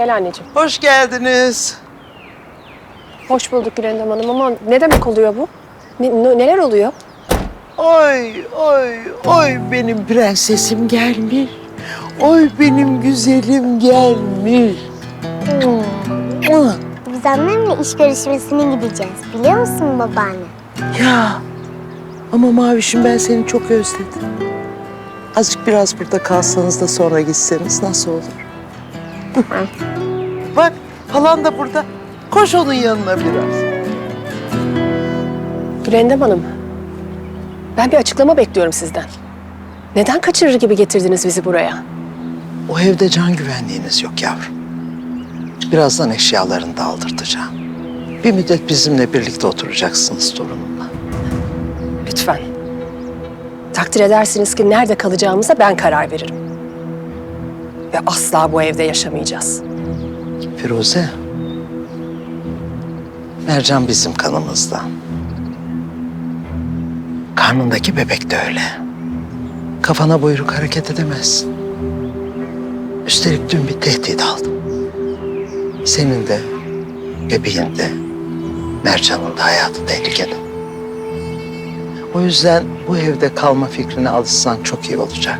Gel anneciğim. Hoş geldiniz. Hoş bulduk Gülendam Hanım ama ne demek oluyor bu? Ne- ne- neler oluyor? Oy, oy, oy benim prensesim gelmiş. Oy benim güzelim gelmiş. Biz annemle iş görüşmesine gideceğiz. Biliyor musun babaanne? Ya ama Mavişim ben seni çok özledim. Azıcık biraz burada kalsanız da sonra gitseniz nasıl olur? Bak halan da burada. Koş onun yanına biraz. Gülendam Hanım. Ben bir açıklama bekliyorum sizden. Neden kaçırır gibi getirdiniz bizi buraya? O evde can güvenliğiniz yok yavrum. Birazdan eşyalarını da aldırtacağım. Bir müddet bizimle birlikte oturacaksınız torunumla. Lütfen. Takdir edersiniz ki nerede kalacağımıza ben karar veririm. Ve asla bu evde yaşamayacağız. Firuze, Mercan bizim kanımızda. Karnındaki bebek de öyle. Kafana buyruk hareket edemezsin. Üstelik dün bir tehdit aldım. Senin de, bebeğin de, Mercan'ın da hayatı tehlikede. O yüzden bu evde kalma fikrine alışsan çok iyi olacak.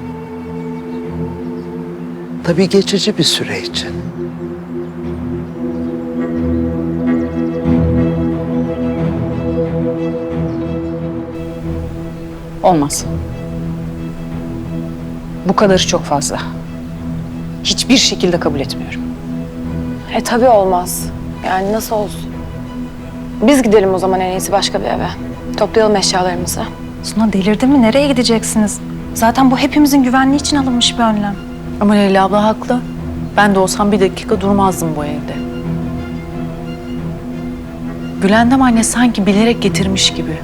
Tabii geçici bir süre için. Olmaz. Bu kadarı çok fazla. Hiçbir şekilde kabul etmiyorum. E tabii olmaz. Yani nasıl olsun? Biz gidelim o zaman en iyisi başka bir eve. Toplayalım eşyalarımızı. Suna delirdin mi? Nereye gideceksiniz? Zaten bu hepimizin güvenliği için alınmış bir önlem. Ama Leyla abla haklı. Ben de olsam bir dakika durmazdım bu evde. Gülendam anne sanki bilerek getirmiş gibi.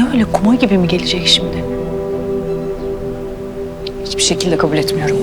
Ne öyle kuma gibi mi gelecek şimdi? Hiçbir şekilde kabul etmiyorum.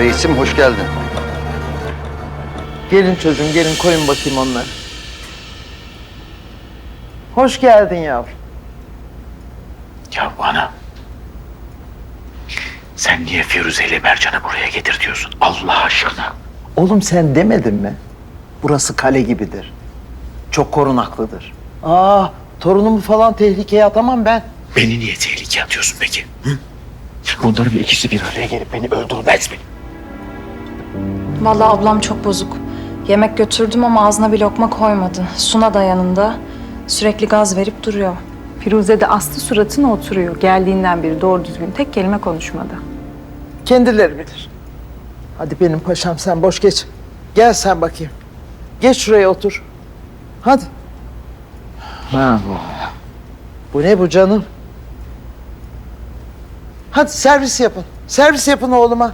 Reisim hoş geldin. Gelin çocuğum, gelin koyun bakayım onları. Hoş geldin yavrum. Ya bana. Sen niye Firuze ile Mercan'ı buraya getirtiyorsun Allah aşkına? Oğlum sen demedin mi? Burası kale gibidir. Çok korunaklıdır. Aa, torunumu falan tehlikeye atamam ben. Beni niye tehlikeye atıyorsun peki? Hı? Bunların ikisi bir araya gelip beni öldürmez mi? Vallahi ablam çok bozuk. Yemek götürdüm ama ağzına bir lokma koymadı. Suna da yanında. Sürekli gaz verip duruyor. Firuze de astı suratına oturuyor. Geldiğinden beri doğru düzgün tek kelime konuşmadı. Kendileri bilir. Hadi benim paşam sen boş geç. Gel sen bakayım. Geç şuraya otur. Hadi. Ha bu. Bu ne bu canım? Hadi servis yapın. Servis yapın oğluma.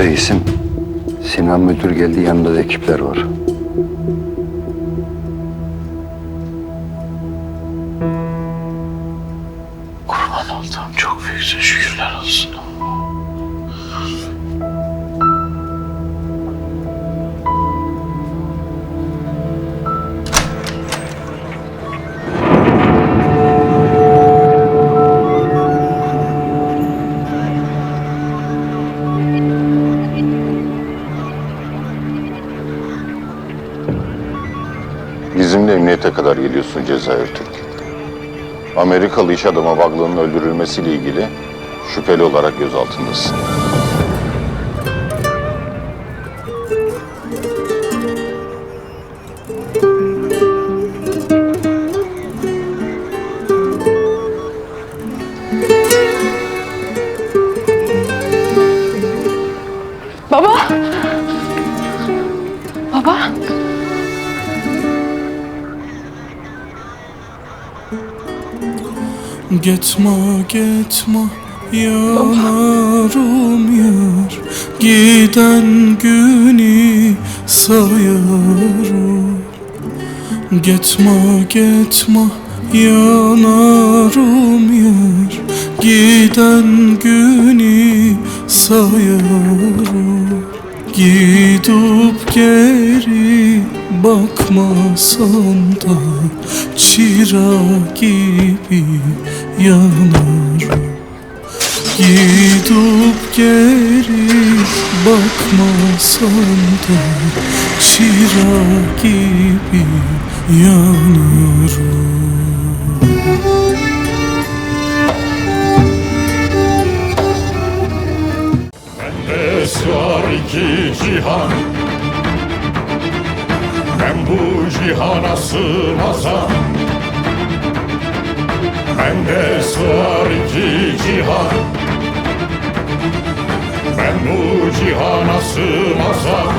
Reisim, Sinan Müdür geldi yanında da ekipler var. Bizimle emniyete kadar geliyorsun Cezayir Türk. Amerikalı iş adamı Baglı'nın öldürülmesiyle ilgili şüpheli olarak gözaltındasın. Baba! Baba! Gitme gitme yanarım yar. Giden günü sayarım. Gitme gitme yanarım yar. Giden günü sayarım. Gidip geri bakmasam da Çıra gibi yanarım Gidip geri bakmasam da Çıra gibi yanarım Esrar iki cihan. Ben bu cihana sığmazam Bende sığar iki cihan. Ben bu cihana sığmazam